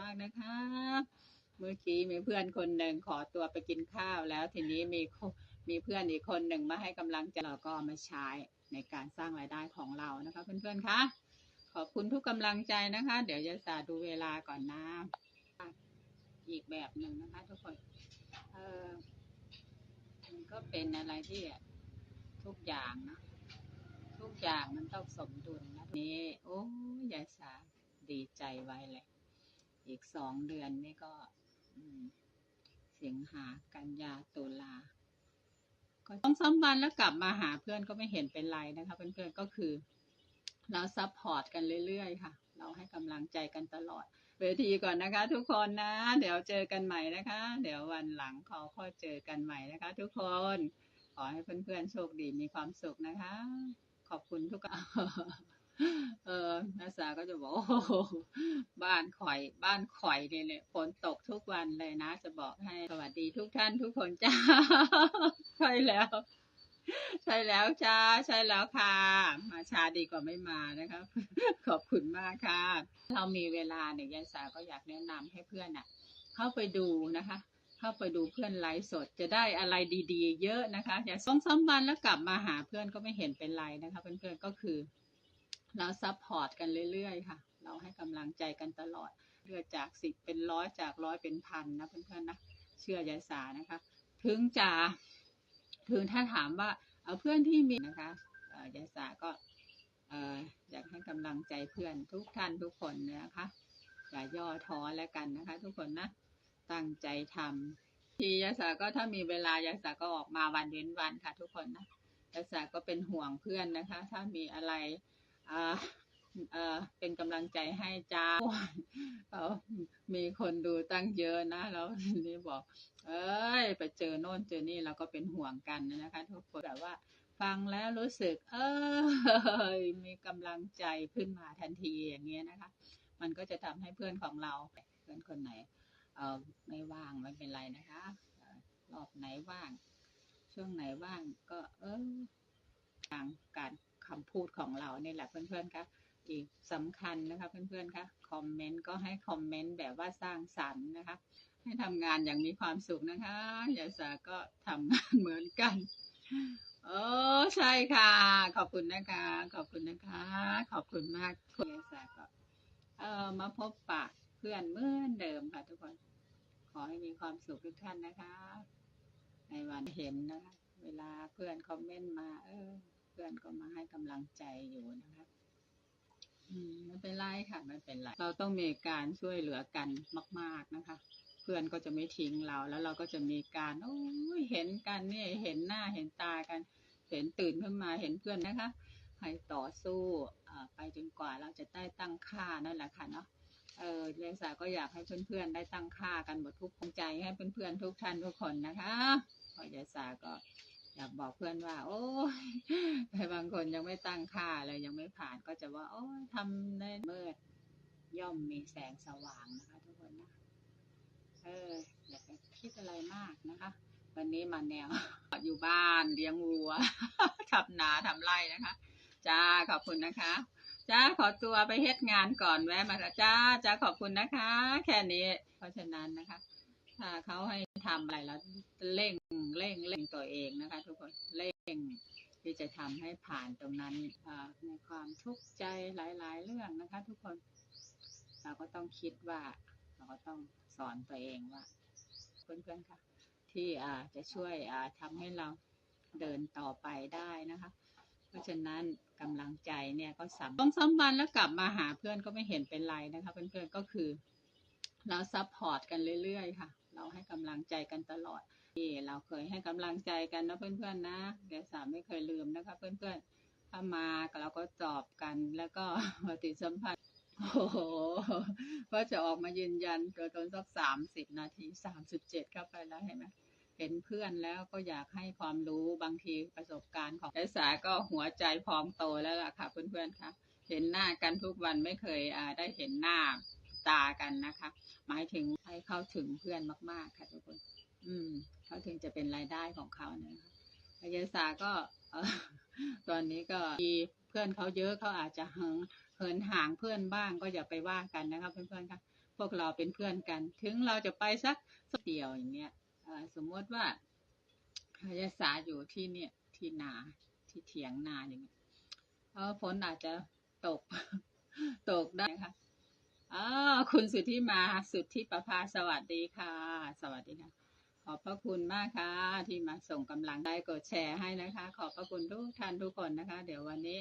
มากนะคะ เมื่อกี้มีเพื่อนคนหนึ่งขอตัวไปกินข้าวแล้วทีนี้มีมีเพื่อนอีกคนหนึ่งมาให้กำลังใจเราก็มาใช้ในการสร้างรายได้ของเรานะคะเพื่อนๆคะขอบคุณทุกกำลังใจนะคะ เดี๋ยวจะสาดูเวลาก่อนนะอีกแบบหนึ่งนะคะทุกคนเออมันก็เป็นอะไรที่ทุกอย่างนะทุกอย่างมันต้องสมดุลนะนี่โอ้ยยายสาดีใจไว้เลย อีกสองเดือนนี่ก็สิงหากันยาตุลาก็ต้องซ้ำวันแล้วกลับมาหาเพื่อนก็ไม่เห็นเป็นไรนะคะเพื่อนๆก็คือ เราซัพพอร์ตกันเรื่อยๆค่ะ เราให้กำลังใจกันตลอดเวทีก่อนนะคะ ทุกคนนะ เดี๋ยวเจอกันใหม่นะคะ เดี๋ยววันหลังขอค่อยเจอกันใหม่นะคะ ทุกคน ขอให้เพื่อนๆโชคดีมีความสุขนะคะ ขอบคุณทุกคน เออนาสาก็จะบอกโอ้บ้านข่อย บ้านข่อยเนี่ยเนี่ยฝนตกทุกวันเลยนะ จะบอกให้สวัสดีทุกท่านทุกคนจ้าใช่แล้ว ใช่แล้วจ้า ใช่แล้วค่ะ มาช้าดีกว่าไม่มานะคะขอบคุณมากค่ะ เรามีเวลาเนี่ยยายสาก็อยากแนะนำให้เพื่อนอะ เข้าไปดูนะคะเข้าไปดูเพื่อนไลฟ์สดจะได้อะไรดี ๆ เยอะนะคะ อย่าสองสามวันแล้วกลับมาหาเพื่อนก็ไม่เห็นเป็นไรนะคะ เพื่อนๆก็คือ เราซัพพอร์ตกันเรื่อยๆค่ะ เราให้กำลังใจกันตลอดเรื่อจากสิบเป็นร้อยจากร้อยเป็นพันนะเพื่อนๆนะเชื่อยายสานะคะ ถึงจะถึงถ้าถามว่าเอาเพื่อนที่มีนะคะยายสาก็อยากให้กำลังใจเพื่อนทุกท่านทุกคนนะคะอย่าย่อท้อแล้วกันนะคะ ทุกคนนะตั้งใจทำทียาสาก็ถ้ามีเวลายาสาก็ออกมาวันเว้นวันค่ะ ทุกคนนะยาสาก็เป็นห่วงเพื่อนนะคะ ถ้ามีอะไร เอ่อเป็นกำลังใจให้จ้าเขามีคนดูตั้งเยอะนะ แล้วทีนี้บอก เอ้ย ไปเจอโน่นเจอนี่เราก็เป็นห่วงกันนะคะ ทุกคนแต่ว่าฟังแล้วรู้สึก เออมีกำลังใจขึ้นมาทันทีอย่างเงี้ยนะคะ มันก็จะทำให้เพื่อนของเราเพื่อนคนไหน เออไม่ว่างไม่เป็นไรนะคะรอบไหนว่าง ช่วงไหนว่างก็ เออทางการ คำพูดของเราเนี่ยแหละเพื่อนๆคะอีกสำคัญนะคะเพื่อนๆคะคอมเมนต์ก็ให้คอมเมนต์แบบว่าสร้างสรรค์นะคะ ให้ทำงานอย่างมีความสุขนะคะยาสาก็ทำงานเหมือนกันโอ้ใช่ค่ะ ขอบคุณนะคะ ขอบคุณนะคะ ขอบคุณมากคุณยาสาก็เออมาพบปะเพื่อนเหมือนเดิมค่ะทุกคน ขอให้มีความสุขทุกท่านนะคะ ในวันเห็นนะคะเวลาเพื่อนคอมเมนต์มา เออ พื่อนก็มาให้กำลังใจอยู่นะคะอืมไม่เป็นไรค่ะไม่เป็นไรเราต้องมีการช่วยเหลือกันมาก ๆนะคะ เพื่อนก็จะไม่ทิ้งเราแล้วเราก็จะมีการโอ้ยเห็นกันเนี่ยเห็นหน้าเห็นตากัน เห็นตื่นขึ้นมาเห็นเพื่อนนะคะให้ต่อสู้ไปจนกว่าเราจะได้ตั้งค่านั่นแหละค่ะเนาะเออเลสาก็อยากให้เพื่อนๆได้ตั้งค่ากันหมดทุกคนใจให้เพื่อนๆทุกท่านทุกคนนะคะเพราะยายสาก็ อยากบอกเพื่อนว่า โอ้ยแต่บางคนยังไม่ตั้งค่าเลยยังไม่ผ่านก็จะว่า โอ้ยทำได้มืดย่อมมีแสงสว่างนะคะ ทุกคนนะเอออย่าไปคิดอะไรมากนะคะ วันนี้มาแนว อยู่บ้านเลี้ยงวัวทำนาทำไร่นะคะจ้าขอบคุณนะคะจ้าขอตัวไปเฮ็ดงานก่อนแวะมาค่ะจ้าจ้าขอบคุณนะคะ แค่นี้เพราะฉะนั้นนะคะ ถ้าเขาให้ทำอะไรแล้วเร่งเร่งเร่งตัวเองนะคะ ทุกคนเร่งที่จะทำให้ผ่านตรงนั้นในความทุกข์ใจหลาย ๆ เรื่องนะคะ ทุกคนเราก็ต้องคิดว่าเราก็ต้องสอนตัวเองว่าเพื่อนๆค่ะที่จะช่วยทำให้เราเดินต่อไปได้นะคะ เพราะฉะนั้นกำลังใจเนี่ยก็สำต้องซ้ำวันแล้วกลับมาหาเพื่อนก็ไม่เห็นเป็นไรนะคะ เพื่อนๆก็คือเราซัพพอร์ตกันเรื่อยๆค่ะ เราให้กำลังใจกันตลอดที่เราเคยให้กำลังใจกันนะเพื่อนๆนะเดี๋ยวสามไม่เคยลืมนะคะ เพื่อนๆถ้ามาเราก็จอบกันแล้วก็ปฏิสัมพันธ์โอ้โหว่าจะออกมายืนยันตัวตนสักสามสิบนาทีสามสิบเจ็ดเข้าไปแล้วเห็นไหมเห็นเพื่อนแล้วก็อยากให้ความรู้บางทีประสบการณ์ของไอสาก็หัวใจพร้องโตแล้วล่ะค่ะ เพื่อนๆค่ะ เห็นหน้ากันทุกวันไม่เคยได้เห็นหน้า ตากันนะคะ หมายถึงให้เข้าถึงเพื่อนมาก ๆ ค่ะทุกคน อืม เขาถึงจะเป็นรายได้ของเขานะคะยายสาก็ตอนนี้ก็มีเพื่อนเขาเยอะเขาอาจจะเหินเหินห่างเพื่อนบ้างก็อย่าไปว่ากันนะคะเพื่อนๆค่ะพวกเราเป็นเพื่อนกัน ถึงเราจะไปสักสักเดียวอย่างเงี้ยสมมติว่ายายสาอยู่ที่เนี่ยที่นาที่เถียงนาอย่างเงี้ยเออฝนอาจจะตกตกได้ค่ะ อ๋อคุณสุทธิมาสุทธิประภาสวัสดีค่ะ สวัสดีค่ะ ขอบพระคุณมากค่ะ ที่มาส่งกำลังได้กดแชร์ให้นะคะ ขอบพระคุณทุกท่านทุกคนนะคะ เดี๋ยววันนี้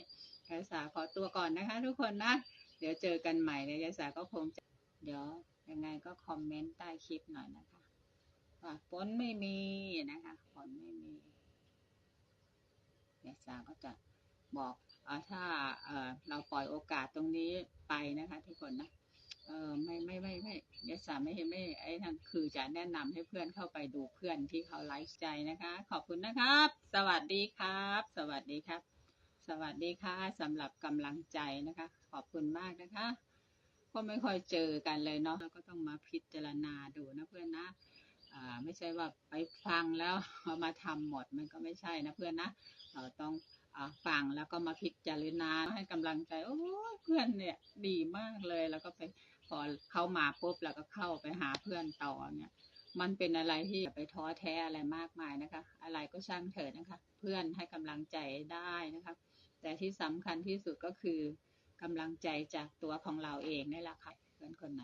ยายสาขอตัวก่อนนะคะ ทุกคนนะ เดี๋ยวเจอกันใหม่เดี๋ยยายสาก็คงจะเดี๋ยวยังไงก็คอมเมนต์ใต้คลิปหน่อยนะคะว่าฝนไม่มีนะคะฝนไม่มียายสาก็จะบอกออถ้าเอเราปล่อยโอกาสตรงนี้ไปนะคะ ทุกคนนะ เออไม่ไม่ไม่ไม่ยายสาไม่ไม่ไอ้นั่นคือจะแนะนำให้เพื่อนเข้าไปดูเพื่อนที่เขาไลฟ์ใจนะคะ ขอบคุณนะครับ สวัสดีครับ สวัสดีครับ สวัสดีค่ะสำหรับกำลังใจนะคะ ขอบคุณมากนะคะ ก็ไม่ค่อยเจอกันเลยเนาะเราก็ต้องมาพิจารณาดูนะเพื่อนนะอ่าไม่ใช่ว่าไปฟังแล้วมาทำหมดมันก็ไม่ใช่นะเพื่อนนะเราต้องอ่าฟังแล้วก็มาพิจารณาให้กำลังใจโอ้เพื่อนเนี่ยดีมากเลยแล้วก็ไป พอเข้ามาปุ๊บแล้วก็เข้าไปหาเพื่อนต่อเนี่ย มันเป็นอะไรที่ไปท้อแท้อะไรมากมายนะคะ อะไรก็ช่างเถิดนะคะ เพื่อนให้กำลังใจได้นะคะ แต่ที่สำคัญที่สุดก็คือกำลังใจจากตัวของเราเองนี่แหละค่ะเพื่อนคนไหน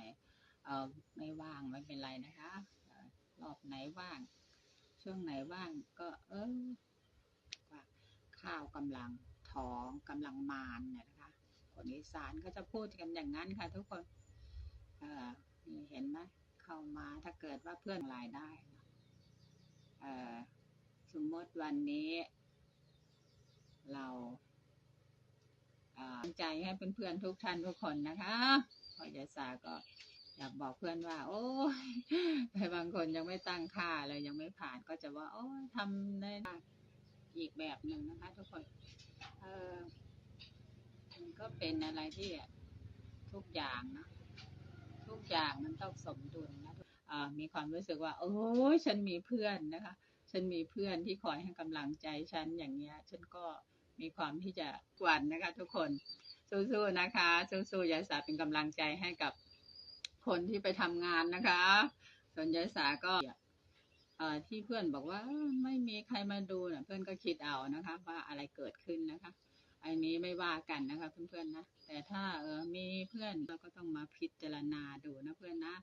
เออไม่ว่างไม่เป็นไรนะคะรอบไหนว่าง ช่วงไหนว่างก็เออว่าข้าวกำลังท้องกำลังมานเนี่ยนะคะคนอีสานก็จะพูดกันอย่างนั้นค่ะทุกคน เออเห็นไหมเข้ามาถ้าเกิดว่าเพื่อนรายได้เออสมมติวันนี้ เราอ่าใจให้เพื่อนๆทุกท่านทุกคนนะคะพอยาสาก็อยากบอกเพื่อนว่า โอ้ยแต่บางคนยังไม่ตั้งค่าเลยยังไม่ผ่านก็จะว่า โอ้ยทำได้อีกแบบหนึ่งนะคะ ทุกคน เออมันก็เป็นอะไรที่ทุกอย่างนะ ทุกอย่างมันต้องสมดุลนะมีความรู้สึกว่า โอ้ยฉันมีเพื่อนนะคะ ฉันมีเพื่อนที่คอยให้กำลังใจฉันอย่างเงี้ย ฉันก็มีความที่จะกวนนะคะ ทุกคนสู้ๆนะคะสู้ๆยายสาเป็นกำลังใจให้กับคนที่ไปทำงานนะคะ ส่วนยายสาก็ที่เพื่อนบอกว่าไม่มีใครมาดูเนี่ยเพื่อนก็คิดเอานะคะ ว่าอะไรเกิดขึ้นนะคะ อันนี้ไม่ว่ากันนะคะเพื่อนๆนะ แต่ถ้าเออมีเพื่อนเราก็ต้องมาพิจารณาดูนะเพื่อนนะ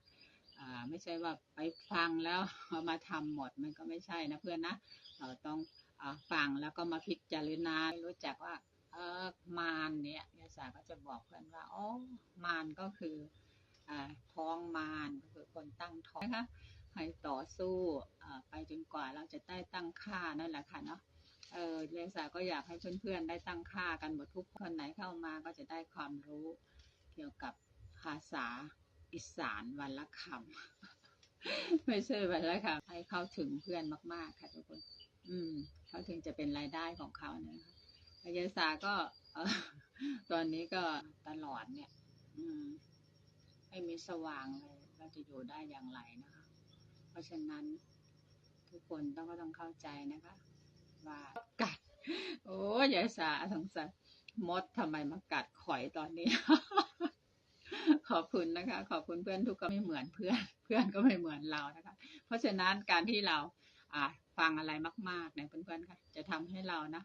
อ่าไม่ใช่ว่าไปฟังแล้วมาทำหมดมันก็ไม่ใช่นะเพื่อนนะเราต้องอฟังแล้วก็มาพิจารณารู้จักว่าเออมารเนี่ยยาสาก็จะบอกเพื่อนว่าอ๋อมารก็คืออ่าท้องมารก็คือคนตั้งท้องนะคะให้ต่อสู้อ่าไปจนกว่าเราจะได้ตั้งค่านั่นแหละค่ะเนาะ เออยายสาก็อยากให้เพื่อนๆ ได้ตั้งค่ากันหมดทุกคนไหนเข้ามาก็จะได้ความรู้เกี่ยวกับภาษาอีสานวันละคำไม่ใช่วันละคำให้เข้าถึงเพื่อนมาก ๆ ค่ะทุกคน อืม เขาถึงจะเป็นรายได้ของเขานะคะยายสาก็ตอนนี้ก็ตลอดเนี่ย อืมไม่มีสว่างเลยเราจะอยู่ได้อย่างไรนะคะ เพราะฉะนั้นทุกคนต้องก็ต้องเข้าใจนะคะ ว่ากัด โอ้ยายสาสงสัยมดทำไมมากัดข่อยตอนนี้ ขอบคุณนะคะ ขอบคุณเพื่อนทุกคนไม่เหมือนเพื่อน เพื่อนก็ไม่เหมือนเรานะคะ เพราะฉะนั้นการที่เราอ่าฟังอะไรมากๆเนี่ยเพื่อนๆค่ะ จะทำให้เรานะ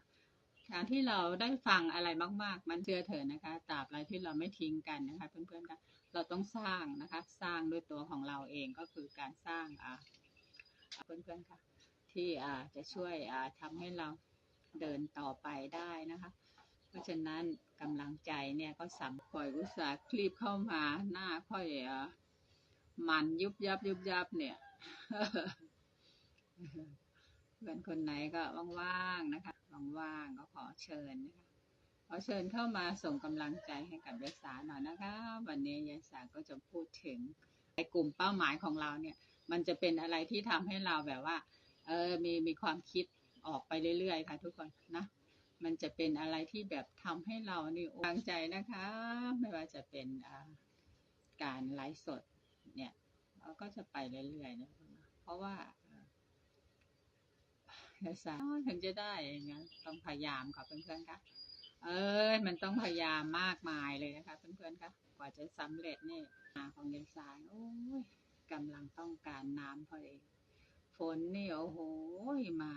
การที่เราได้ฟังอะไรมาก ๆ มันเชื่อเถอะนะคะตราบใดที่เราไม่ทิ้งกันนะคะเพื่อนๆค่ะเราต้องสร้างนะคะ สร้างด้วยตัวของเราเองก็คือการสร้างอ่าเพื่อนๆค่ะ ที่อ่าจะช่วยอ่าทำให้เราเดินต่อไปได้นะคะ เพราะฉะนั้นกำลังใจเนี่ยก็สำค่อยอุตสาคลิปเข้ามาหน้าค่อยอะมันยุบยับยุบยับเนี่ยเพื่อนคนไหนก็ว่างๆนะคะว่างๆก็ขอเชิญนะคะขอเชิญเข้ามาส่งกำลังใจให้กับยายสาหน่อยนะคะ วันนี้ยายสาก็จะพูดถึงในกลุ่มเป้าหมายของเราเนี่ย มันจะเป็นอะไรที่ทำให้เราแบบว่า เออมีมีความคิดออกไปเรื่อยๆ ค่ะ ทุกคนนะมันจะเป็นอะไรที่แบบทำให้เรานี่กำลังใจนะคะ ไม่ว่าจะเป็นการไลฟ์สด เนี่ยเราก็จะไปเรื่อยๆนะเพราะว่าเอ่อสาถึงจะได้อย่างเงี้ยต้องพยายามค่ะเพื่อนๆคะเอ้ยมันต้องพยายามมากมายเลยนะคะ เพื่อนๆคะกว่าจะสำเร็จนี่นาของยายสายโอ้ยกำลังต้องการน้ำพอดี ฝนนี่โอ้โหมา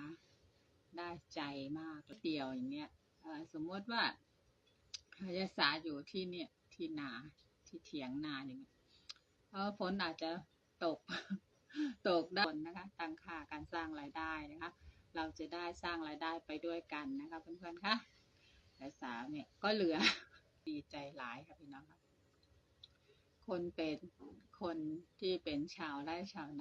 ได้ใจมากเดียวอย่างเงี้ยสมมติว่ายายสาอยู่ที่เนี่ยที่นาที่เถียงนาอย่างเงี้ยเพราะฝนอาจจะตกตกได้นะคะตั้งค่าการสร้างรายได้นะคะ เราจะได้สร้างรายได้ไปด้วยกันนะคะเพื่อนๆคะยายสาวเนี่ยก็เหลือดีใจหลายค่ะพี่น้องค่ะคนเป็นคนที่เป็นชาวไร่ชาวนา